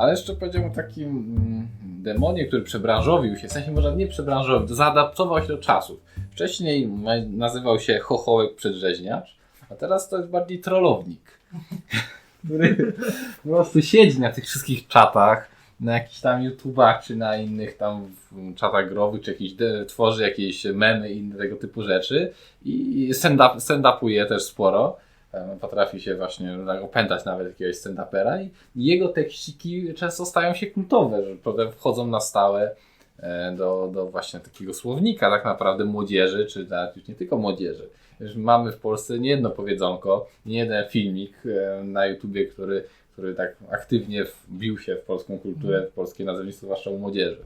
Ale jeszcze powiedziałem o takim mm, demonie, który przebranżowił się, w sensie może nie przebranżowił, zaadaptował się do czasów. Wcześniej nazywał się Chochołek Przedrzeźniacz, a teraz to jest bardziej trollownik, który po prostu siedzi na tych wszystkich czatach, na jakichś tam YouTubach, czy na innych tam w- czatach growych, czy jakieś tworzy jakieś memy i inne tego typu rzeczy i stand-up, stand-upuje też sporo. Potrafi się właśnie tak opętać nawet jakiegoś stand-upera i jego tekściki często stają się kultowe, że potem wchodzą na stałe do, do właśnie takiego słownika tak naprawdę młodzieży, czy nawet już nie tylko młodzieży. Już mamy w Polsce nie jedno powiedzonko, nie jeden filmik na YouTubie, który, który tak aktywnie wbił się w polską kulturę, w polskie nazewnictwo, zwłaszcza u młodzieży.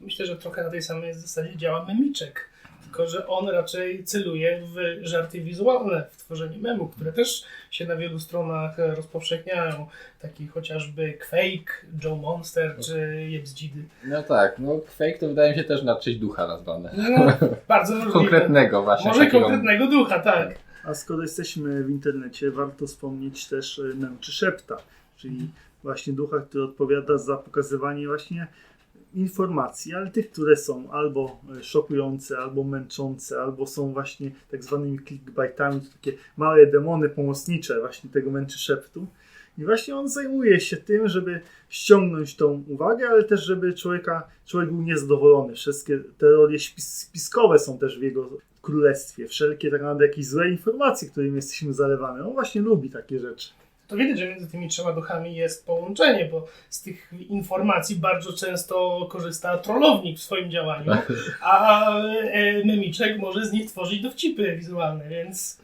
Myślę, że trochę na tej samej zasadzie działa memiczek. Tylko, że on raczej celuje w żarty wizualne, w tworzenie memów, które też się na wielu stronach rozpowszechniają. Taki chociażby Quake, Joe Monster czy Jebzdzidy. No tak, no fake to wydaje mi się też na czyjś ducha nazwane. No, bardzo możliwe. Konkretnego właśnie. Może takiego- konkretnego ducha, tak. A skoro jesteśmy w internecie, warto wspomnieć też e, męczy szepta, czyli właśnie ducha, który odpowiada za pokazywanie właśnie informacji, ale tych, które są albo e, szokujące, albo męczące, albo są właśnie tak zwanymi clickbaitami, takie małe demony pomocnicze właśnie tego męczy szeptu. I właśnie on zajmuje się tym, żeby ściągnąć tą uwagę, ale też żeby człowieka, człowiek był niezadowolony. Wszystkie teorie spis- spiskowe są też w jego królestwie. Wszelkie tak naprawdę jakieś złe informacje, którymi jesteśmy zalewani. On właśnie lubi takie rzeczy. To widać, że między tymi trzema duchami jest połączenie, bo z tych informacji bardzo często korzysta trollownik w swoim działaniu, a e, memiczek może z nich tworzyć dowcipy wizualne, więc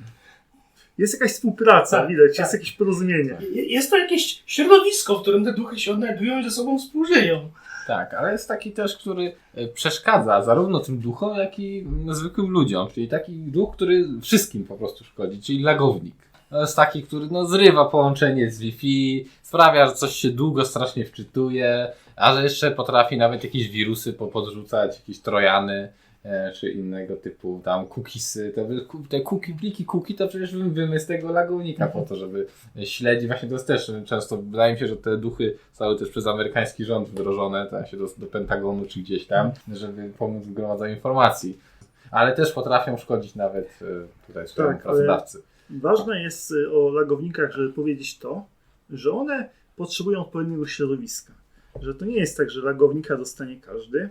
Jest jakaś współpraca, Tak, widać, tak. jest jakieś porozumienie. je- jest to jakieś środowisko, w którym te duchy się odnajdują i ze sobą współżyją. Tak, ale jest taki też, który e, przeszkadza zarówno tym duchom, jak i mm, zwykłym ludziom. Czyli taki duch, który wszystkim po prostu szkodzi, czyli lagownik. To jest taki, który no, zrywa połączenie z Wi-Fi, sprawia, że coś się długo strasznie wczytuje, a że jeszcze potrafi nawet jakieś wirusy popodrzucać, jakieś trojany e, czy innego typu tam cookiesy. Ku- te cookie, pliki cookie to przecież wy- wymysł tego lagownika po to, żeby śledzić. Właśnie to jest też często, wydaje mi się, że te duchy zostały też przez amerykański rząd wdrożone tam się do, do Pentagonu czy gdzieś tam, żeby pomóc w gromadzeniu informacji. Ale też potrafią szkodzić nawet e, tutaj swojemu Tak, pracodawcy. Ważne jest y, o lagownikach, żeby powiedzieć to, że one potrzebują odpowiedniego środowiska. Że to nie jest tak, że lagownika dostanie każdy.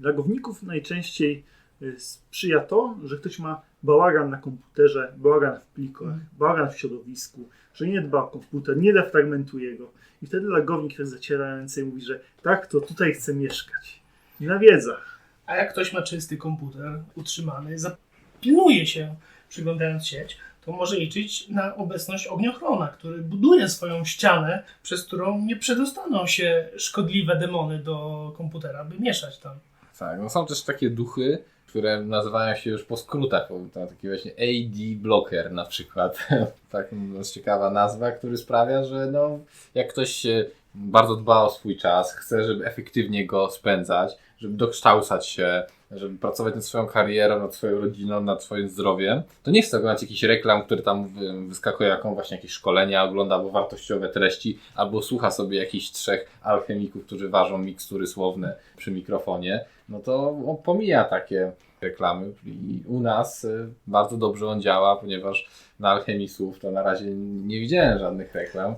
Lagowników najczęściej y, sprzyja to, że ktoś ma bałagan na komputerze, bałagan w plikach, bałagan w środowisku, że nie dba o komputer, nie defragmentuje go. I wtedy lagownik tak zaciera ręce i mówi, że tak, to tutaj chcę mieszkać. I nawiedza. A jak ktoś ma czysty komputer utrzymany, zapilnuje się przyglądając sieć, to może liczyć na obecność ogniochrona, który buduje swoją ścianę, przez którą nie przedostaną się szkodliwe demony do komputera, by mieszać tam. Tak, no są też takie duchy, które nazywają się już po skrótach, tam taki właśnie AD Blocker na przykład. tak, no, jest ciekawa nazwa, który sprawia, że no, jak ktoś bardzo dba o swój czas, chce, żeby efektywnie go spędzać, żeby dokształcać się, żeby pracować nad swoją karierą, nad swoją rodziną, nad swoim zdrowiem, to nie chce oglądać jakichś reklam, które tam wy- wyskakują, jaką właśnie jakieś szkolenia ogląda, albo wartościowe treści, albo słucha sobie jakichś trzech alchemików, którzy ważą mikstury słowne przy mikrofonie, no to on pomija takie reklamy i u nas y, bardzo dobrze on działa, ponieważ na Alchemisów to na razie nie widziałem żadnych reklam.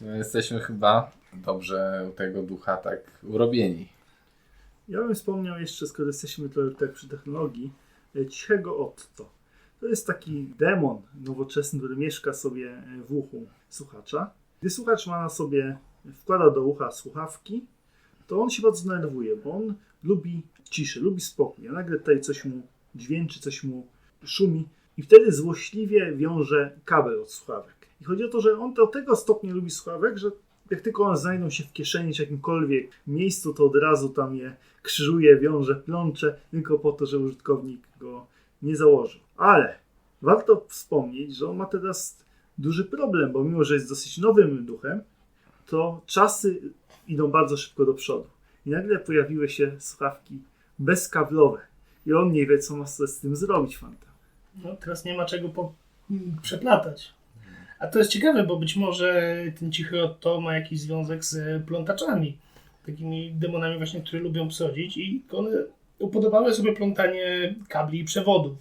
My Jesteśmy chyba dobrze u tego ducha tak urobieni. Ja bym wspomniał jeszcze, skoro jesteśmy tak przy technologii, e, cichego Otto. To jest taki demon nowoczesny, który mieszka sobie e, w uchu słuchacza. Gdy słuchacz ma na sobie, wkłada do ucha słuchawki, to on się bardzo denerwuje, bo on lubi ciszę, lubi spokój. A nagle tutaj coś mu dźwięczy, coś mu szumi i wtedy złośliwie wiąże kabel od słuchawek. I chodzi o to, że on do tego stopnia lubi słuchawek, że jak tylko one znajdą się w kieszeni czy jakimkolwiek miejscu, to od razu tam je krzyżuje, wiąże, plącze, tylko po to, że użytkownik go nie założył. Ale warto wspomnieć, że on ma teraz duży problem, bo mimo, że jest dosyć nowym duchem, to czasy idą bardzo szybko do przodu. I nagle pojawiły się słuchawki bezkablowe. I on nie wie, co ma z tym zrobić, Fanta. No, teraz nie ma czego po, przeplatać. A to jest ciekawe, bo być może ten cichy Otto ma jakiś związek z plątaczami. Takimi demonami właśnie, które lubią psodzić i one upodobały sobie plątanie kabli i przewodów.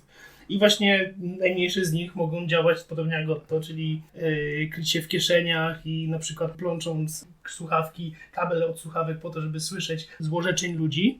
I właśnie najmniejsze z nich mogą działać podobnie jak Otto, czyli yy, kryć się w kieszeniach i na przykład plącząc słuchawki, kabel od słuchawek po to, żeby słyszeć złorzeczeń ludzi.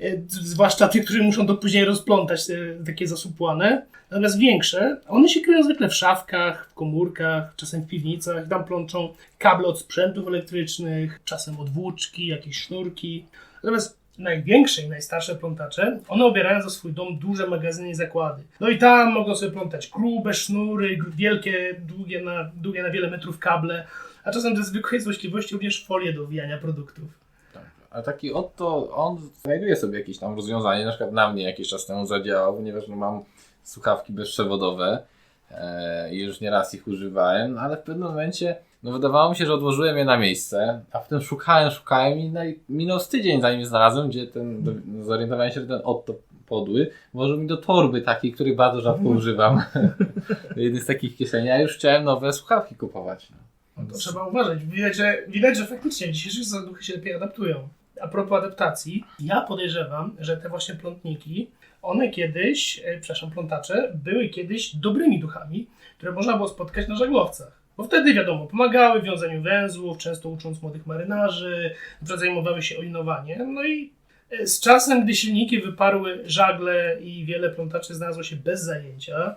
E, Zwłaszcza tych, którzy muszą to później rozplątać, e, takie zasupłane. Natomiast większe, one się kryją zwykle w szafkach, w komórkach, czasem w piwnicach. Tam plączą kable od sprzętów elektrycznych, czasem od włóczki, jakieś sznurki. Natomiast największe i najstarsze plątacze, one obierają za swój dom duże magazyny i zakłady. No i tam mogą sobie plątać grube sznury, wielkie, długie na, długie na wiele metrów kable, a czasem ze zwykłej złośliwości również folie do owijania produktów. A taki Otto, on znajduje sobie jakieś tam rozwiązanie, na przykład na mnie jakiś czas temu zadziałał, ponieważ no, mam słuchawki bezprzewodowe e, i już nieraz ich używałem, no, ale w pewnym momencie no, wydawało mi się, że odłożyłem je na miejsce, a potem szukałem, szukałem i naj- minął z tydzień zanim znalazłem, gdzie ten, do, zorientowałem się, że ten Otto podły włożył mi do torby takiej, której bardzo rzadko używam. do jednej z takich kieszeni, a już chciałem nowe słuchawki kupować. No. To trzeba uważać. Widać, że, widać, że faktycznie dzisiejsze zaduchy się lepiej adaptują. A propos adaptacji, ja podejrzewam, że te właśnie plątniki, one kiedyś, e, przepraszam, plątacze, były kiedyś dobrymi duchami, które można było spotkać na żaglowcach. Bo wtedy, wiadomo, pomagały w wiązaniu węzłów, często ucząc młodych marynarzy, zajmowały się olinowaniem. No i e, z czasem, gdy silniki wyparły żagle i wiele plątaczy znalazło się bez zajęcia,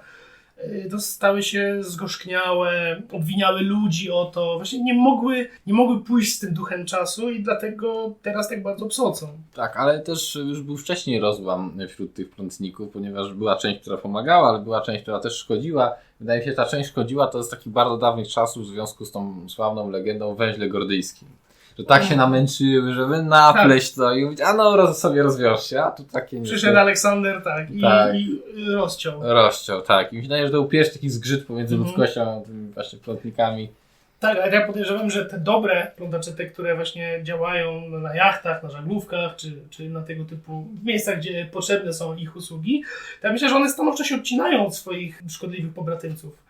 to stały się zgorzkniałe, obwiniały ludzi o to, właśnie nie mogły, nie mogły pójść z tym duchem czasu i dlatego teraz tak bardzo psocą. Tak, ale też już był wcześniej rozłam wśród tych plątników, ponieważ była część, która pomagała, ale była część, która też szkodziła. Wydaje mi się, że ta część szkodziła to z takich bardzo dawnych czasów w związku z tą sławną legendą węźle gordyjskim. Że tak się namęczyły, żeby napleść to i mówić, a no roz, sobie rozwiąż się, a tu takie nie Przyszedł Aleksander, tak, i, Tak. i rozciął. Rozciął, tak. I mi się wydaje, że to był pierwszy taki zgrzyt pomiędzy Mhm. ludzkością a tymi właśnie plątnikami. Tak, ale ja podejrzewam, że te dobre plątacze, te, które właśnie działają na jachtach, na żaglówkach, czy, czy na tego typu miejscach, gdzie potrzebne są ich usługi, to ja myślę, że one stanowczo się odcinają od swoich szkodliwych pobratymców.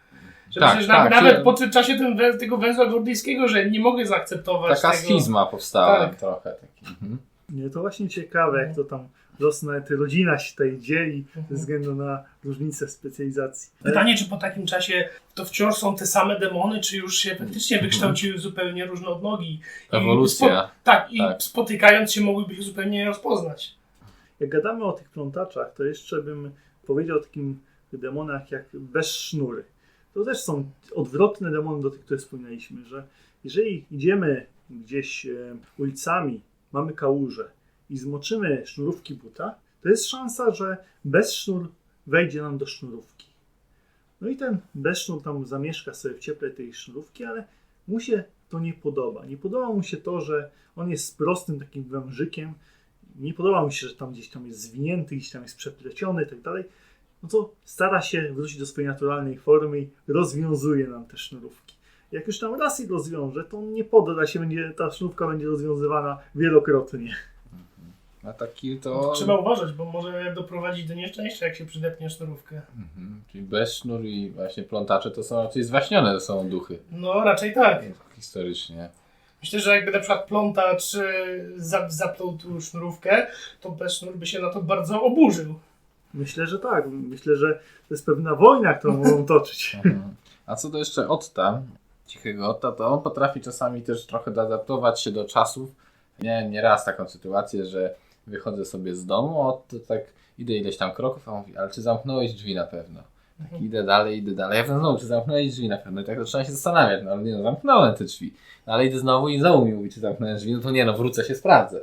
Że Tak, tak, nawet po tym czasie wę- tego węzła gordyjskiego, że nie mogę zaakceptować Taka tego. schizma powstała Tak. trochę. Taki. Mhm. Nie, to właśnie ciekawe, jak to tam losna te rodzina się tutaj dzieli ze Mhm. względu na różnice w specjalizacji. Pytanie, czy po takim czasie to wciąż są te same demony, czy już się faktycznie wykształciły zupełnie różne odnogi. I Ewolucja. Spo, tak, i Tak. spotykając się mogłyby się zupełnie rozpoznać. Jak gadamy o tych plątaczach, to jeszcze bym powiedział o takim demonach jak bezsznury. To też są odwrotne demony do tych, które wspominaliśmy, że jeżeli idziemy gdzieś e, ulicami, mamy kałużę i zmoczymy sznurówki buta, to jest szansa, że bezsznur wejdzie nam do sznurówki. No i ten bezsznur tam zamieszka sobie w cieple tej sznurówki, ale mu się to nie podoba. Nie podoba mu się to, że on jest prostym takim wężykiem, nie podoba mi się, że tam gdzieś tam jest zwinięty, gdzieś tam jest przepleciony i tak dalej, no to stara się wrócić do swojej naturalnej formy i rozwiązuje nam te sznurówki. Jak już tam raz je rozwiąże, to on nie podda się, będzie, ta sznurówka będzie rozwiązywana wielokrotnie. A taki to... Trzeba uważać, bo może doprowadzić do nieszczęścia, jak się przydepnie sznurówkę. Mhm. Czyli bezsznur i właśnie plątacze to są raczej zwaśnione to są duchy No, raczej tak. historycznie. Myślę, że jakby na przykład plątacz za- zaplął tu sznurówkę, to bez sznur by się na to bardzo oburzył. Myślę, że tak. Myślę, że to jest pewna wojna, którą mogą toczyć. Mhm. A co do jeszcze Otta, cichego Otta, to on potrafi czasami też trochę doadaptować się do czasów. Miałem nieraz taką sytuację, że wychodzę sobie z domu, to tak idę ileś tam kroków, a on mówi, ale czy zamknąłeś drzwi na pewno? Tak, idę dalej, idę dalej. Ja powiem znowu, czy zamknąłeś drzwi na pewno? I tak zaczynam się zastanawiać, no ale nie no, zamknąłem te drzwi. No, ale idę znowu i znowu mi mówi, czy zamknąłem drzwi, no to nie no, wrócę się, sprawdzę.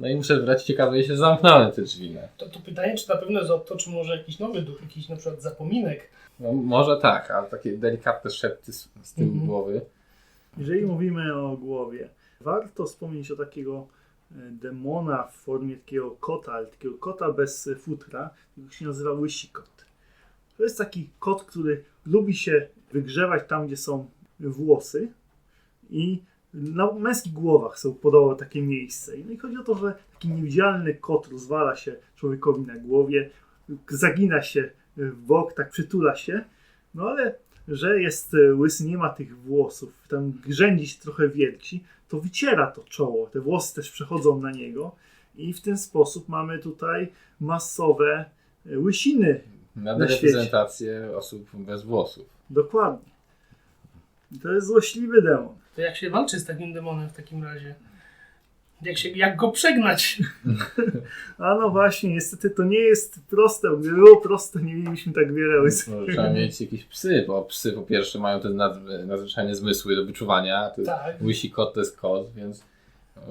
No i muszę wracać i okazuje się, że zamknąłem te drzwi. No. To, to pytanie, czy na pewno jest Otto, czy może jakiś nowy duch, jakiś na przykład zapominek. No, może tak, ale takie delikatne szepty z, z tyłu Mhm. głowy. Jeżeli mówimy o głowie, warto wspomnieć o takiego e, demona w formie takiego kota, ale takiego kota bez futra, który się nazywa łysi kot. To jest taki kot, który lubi się wygrzewać tam, gdzie są włosy i na męskich głowach są podobno takie miejsce. No i chodzi o to, że taki niewidzialny kot rozwala się człowiekowi na głowie, zagina się w bok, tak przytula się, no ale że jest e, łysy, nie ma tych włosów, tam grzędzi się trochę wielki, to wyciera to czoło. Te włosy też przechodzą na niego i w ten sposób mamy tutaj masowe e, łysiny. Na Na świecie. reprezentację osób bez włosów. Dokładnie. To jest złośliwy demon. To jak się walczy z takim demonem w takim razie? Jak, się, jak go przegnać? A no właśnie, niestety to nie jest proste. Gdyby było proste, nie mielibyśmy tak wiele łysych. Może trzeba mieć jakieś psy, bo psy po pierwsze mają te nad, nadzwyczajne zmysły do wyczuwania. To Tak. Łysi kot to jest kot, więc...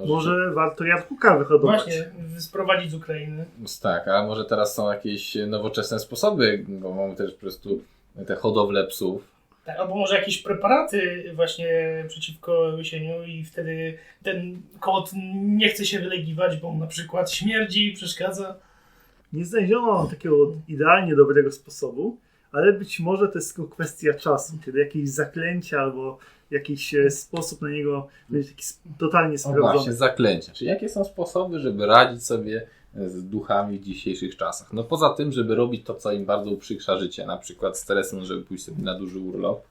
Może warto jabłka wyhodować. Właśnie, sprowadzić z Ukrainy. Tak, a może teraz są jakieś nowoczesne sposoby, bo mamy też po prostu te hodowle psów. Tak, albo może jakieś preparaty właśnie przeciwko łysieniu i wtedy ten kot nie chce się wylegiwać, bo on na przykład śmierdzi, przeszkadza. Nie znaleziono takiego idealnie dobrego sposobu, ale być może to jest tylko kwestia czasu, kiedy jakieś zaklęcia albo jakiś e, sposób na niego będzie taki totalnie No właśnie, sprawdzony. zaklęcia. Czyli jakie są sposoby, żeby radzić sobie z duchami w dzisiejszych czasach? No poza tym, żeby robić to, co im bardzo uprzykrza życie, na przykład stresem, żeby pójść sobie na duży urlop,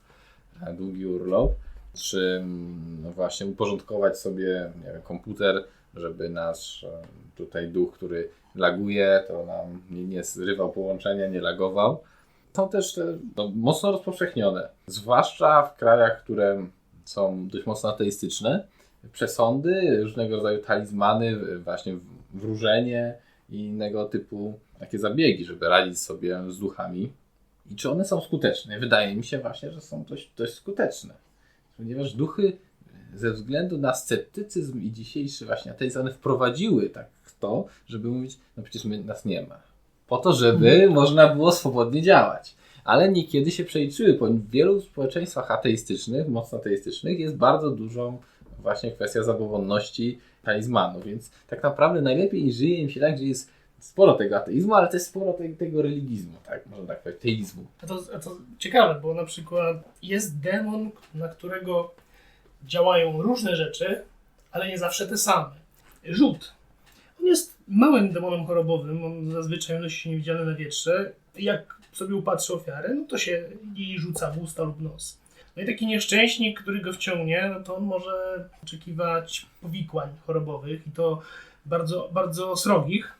długi urlop, czy mm, no właśnie uporządkować sobie wiem, komputer, żeby nasz tutaj duch, który laguje, to nam nie, nie zrywał połączenia, nie lagował. Są też te, no, mocno rozpowszechnione, zwłaszcza w krajach, które są dość mocno ateistyczne, przesądy, różnego rodzaju talizmany, właśnie wróżenie i innego typu takie zabiegi, żeby radzić sobie z duchami. I czy one są skuteczne? Wydaje mi się właśnie, że są dość, dość skuteczne. Ponieważ duchy ze względu na sceptycyzm i dzisiejszy właśnie ateizm, one wprowadziły tak to, żeby mówić, no przecież my, nas nie ma. Po to, żeby można było swobodnie działać. Ale niekiedy się przeliczyły, bo w wielu społeczeństwach ateistycznych, mocno ateistycznych, jest bardzo dużą właśnie kwestia zabobonności talizmanu, więc tak naprawdę najlepiej żyje im się tak, że jest sporo tego ateizmu, ale też sporo te, tego religizmu, tak, można tak powiedzieć, teizmu. A to, a to ciekawe, bo na przykład jest demon, na którego działają różne rzeczy, ale nie zawsze te same. Żółt. On jest małym demonem chorobowym, on zazwyczaj unosi się niewidzialny na wietrze. Jak sobie upatrzy ofiarę, no to się jej rzuca w usta lub nos. No i taki nieszczęśnik, który go wciągnie, no to on może oczekiwać powikłań chorobowych i to bardzo, bardzo srogich,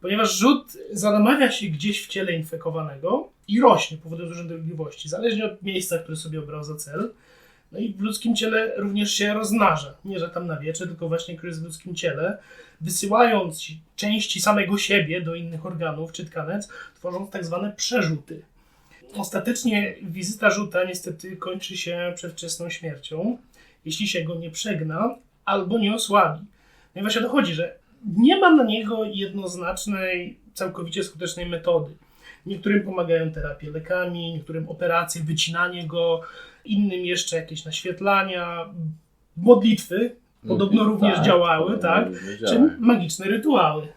ponieważ rzut zanamawia się gdzieś w ciele infekowanego i rośnie, powodując różne dolegliwości, zależnie od miejsca, które sobie obrał za cel. No i w ludzkim ciele również się rozmnaża. Nie, że tam na wietrze, tylko właśnie, który jest w ludzkim ciele, wysyłając części samego siebie do innych organów czy tkanec, tworząc tak zwane przerzuty. Ostatecznie wizyta żółta niestety kończy się przedwczesną śmiercią, jeśli się go nie przegna albo nie osłabi. No i właśnie dochodzi, że nie ma na niego jednoznacznej, całkowicie skutecznej metody. Niektórym pomagają terapie lekami, niektórym operacje, wycinanie go, innym jeszcze jakieś naświetlania, modlitwy, podobno również Tak, działały, tak? Czy magiczne rytuały.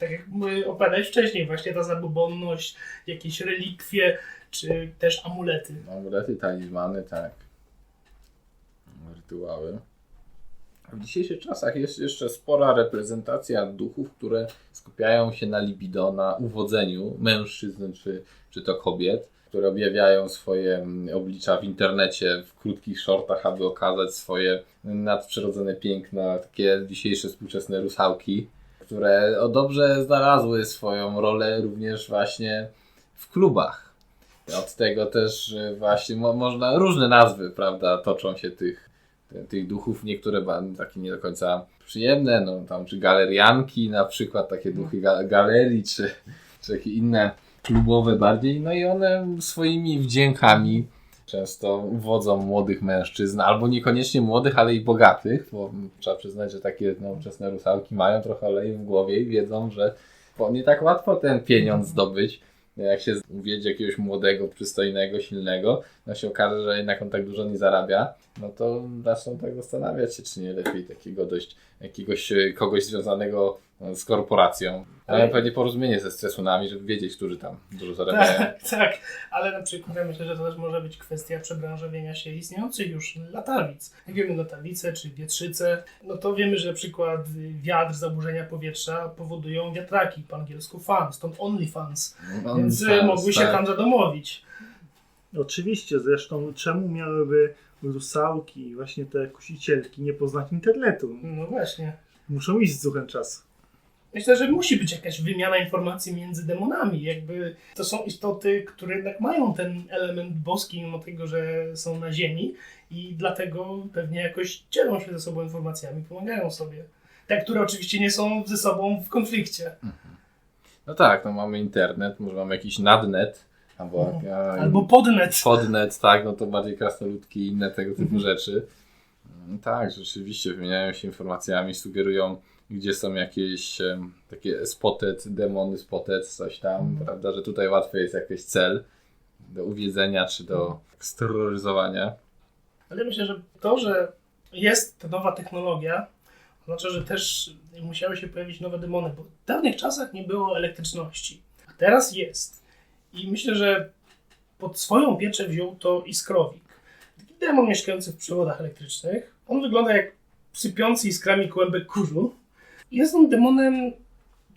Tak jak opowiadałeś wcześniej, właśnie ta zabobonność, jakieś relikwie, czy też amulety. Amulety, talizmany, tak. Rytuały. W dzisiejszych czasach jest jeszcze spora reprezentacja duchów, które skupiają się na libido, na uwodzeniu mężczyzn czy, czy to kobiet, które objawiają swoje oblicza w internecie w krótkich shortach, aby okazać swoje nadprzyrodzone piękno, takie dzisiejsze współczesne rusałki, które dobrze znalazły swoją rolę również właśnie w klubach. Od tego też że właśnie mo można różne nazwy, prawda, toczą się tych, ty- tych duchów, niektóre takie nie do końca przyjemne, no tam czy galerianki na przykład, takie duchy ga galerii, czy, czy jakieś inne klubowe bardziej, no i one swoimi wdziękami często uwodzą młodych mężczyzn, albo niekoniecznie młodych, ale i bogatych, bo trzeba przyznać, że takie nowoczesne rusałki mają trochę oleju w głowie i wiedzą, że bo nie tak łatwo ten pieniądz zdobyć. Jak się uwiedzie jakiegoś młodego, przystojnego, silnego, no się okaże, że jednak on tak dużo nie zarabia, no to zaczną tak zastanawiać się, czy nie lepiej takiego dość, jakiegoś e, kogoś związanego e, z korporacją. Ale Ale- pewnie porozumienie ze stresunami, żeby wiedzieć, którzy tam dużo zarabiają. Tak, tak, ale na przykład ja myślę, że to też może być kwestia przebranżowienia się istniejących już latawic. Jak wiemy latawice czy wietrzyce, no to wiemy, że na przykład wiatr, zaburzenia powietrza powodują wiatraki, po angielsku fan, stąd OnlyFans, No, więc tak, mogły się tak. tam zadomowić. Oczywiście, zresztą czemu miałyby rusałki, właśnie te kusicielki, nie poznać internetu? No właśnie. Muszą iść z duchem czasu. Myślę, że musi być jakaś wymiana informacji między demonami. Jakby to są istoty, które jednak mają ten element boski, mimo tego, że są na Ziemi i dlatego pewnie jakoś dzielą się ze sobą informacjami, pomagają sobie. Te, które oczywiście nie są ze sobą w konflikcie. No tak, no mamy internet, może mamy jakiś nadnet, albo, No. a, Albo podnet. podnet, tak, no to bardziej krasnoludki i inne tego typu rzeczy. Mm, Tak, rzeczywiście wymieniają się informacjami, sugerują, gdzie są jakieś em, takie spotted, demony spotted, coś tam, prawda, że tutaj łatwy jest jakiś cel do uwiedzenia czy do steroryzowania. Ale myślę, że to, że jest ta nowa technologia, oznacza, że też musiały się pojawić nowe demony, bo w dawnych czasach nie było elektryczności, a teraz jest. I myślę, że pod swoją pieczę wziął to iskrowik. Taki demon mieszkający w przewodach elektrycznych. On wygląda jak sypiący iskrami kłębek kurzu. Jest on demonem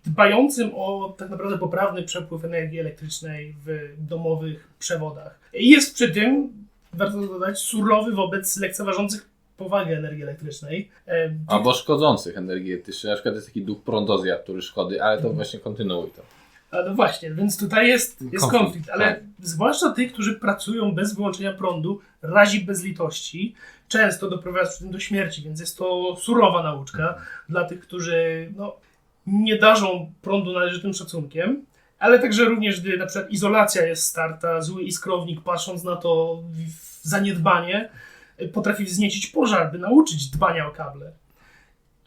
dbającym o tak naprawdę poprawny przepływ energii elektrycznej w domowych przewodach. I jest przy tym warto dodać, surowy wobec lekceważących powagę energii elektrycznej. E, Albo szkodzących energii elektrycznej, na przykład jest taki duch prądozjad, który szkody, ale to Mhm. właśnie kontynuuj to. A no właśnie, więc tutaj jest, jest Konflikt, konflikt, ale tak. zwłaszcza tych, którzy pracują bez wyłączenia prądu, razi bez litości, często doprowadza do śmierci, więc jest to surowa nauczka dla tych, którzy no, nie darzą prądu należytym szacunkiem, ale także również, gdy na przykład izolacja jest starta, zły iskrownik patrząc na to w zaniedbanie, potrafi wzniecić pożar, by nauczyć dbania o kable.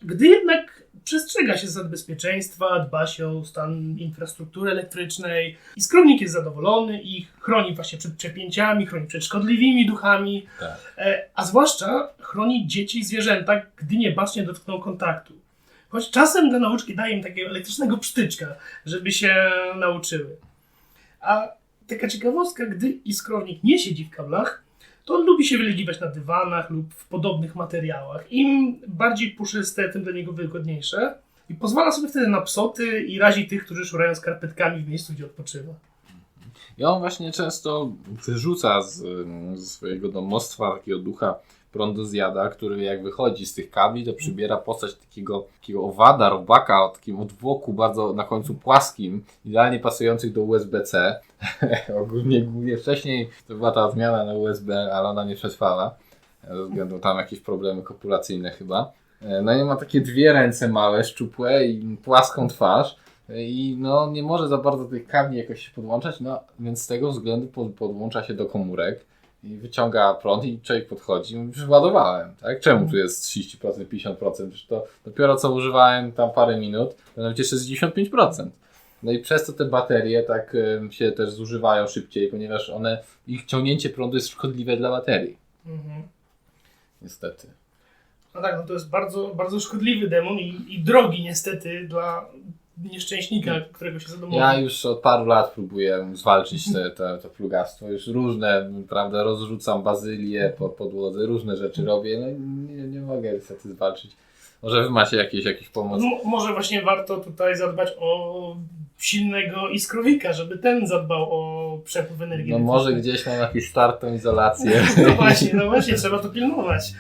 Gdy jednak przestrzega się zasad bezpieczeństwa, dba się o stan infrastruktury elektrycznej, iskrownik jest zadowolony i chroni właśnie przed przepięciami, chroni przed szkodliwymi duchami, Tak. e, a zwłaszcza chroni dzieci i zwierzęta, gdy niebacznie dotkną kontaktu. Choć czasem dla nauczki daje im takiego elektrycznego psztyczka, żeby się nauczyły. A taka ciekawostka, gdy iskrownik nie siedzi w kablach, to on lubi się wylegiwać na dywanach lub w podobnych materiałach. Im bardziej puszyste, tym dla niego wygodniejsze. I pozwala sobie wtedy na psoty i razi tych, którzy szurają skarpetkami w miejscu, gdzie odpoczywa. I on właśnie często wyrzuca z, ze swojego domostwa takiego ducha prądozjada, który jak wychodzi z tych kabli, to przybiera postać takiego, takiego owada, robaka o takim odwłoku bardzo na końcu płaskim, idealnie pasujących do USB-C. ogólnie, głównie wcześniej to była ta zmiana na USB, ale ona nie przetrwała. Ze względu tam jakieś problemy kopulacyjne chyba. E, No i ma takie dwie ręce małe, szczupłe i płaską twarz. I no nie może za bardzo tych kabli jakoś się podłączać, no więc z tego względu pod, podłącza się do komórek i wyciąga prąd i człowiek podchodzi i mówi, że ładowałem, tak? Czemu tu jest 30%, 50%? Przecież to dopiero co używałem tam parę minut, to nawet jeszcze jest 95%. No i przez to te baterie tak się też zużywają szybciej, ponieważ one, ich ciągnięcie prądu jest szkodliwe dla baterii. Mhm. Niestety. No tak, no to jest bardzo, bardzo szkodliwy demon i, i drogi niestety dla nieszczęśnika, którego się zadomowi. Ja już od paru lat próbuję zwalczyć te, te, to plugastwo. Już różne, prawda, rozrzucam bazylię po podłodze, różne rzeczy robię. No i nie, nie mogę niestety zwalczyć. Może wy macie jakieś, jakieś pomoc? No, może właśnie warto tutaj zadbać o silnego iskrowika, żeby ten zadbał o przepływ energii. No może gdzieś mam jakąś startą izolację. No właśnie, no właśnie, trzeba to pilnować.